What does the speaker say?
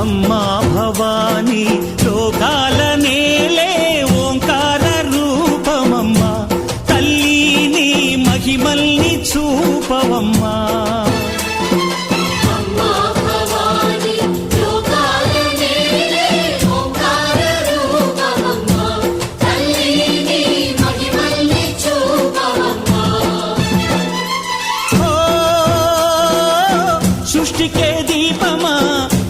అమ్మా భవానీ లోకాల నేలే ఓంకార రూపమమ్మా. తల్లిని మహిమల్ని చూపవమ్మా. సృష్టికే దీపమా?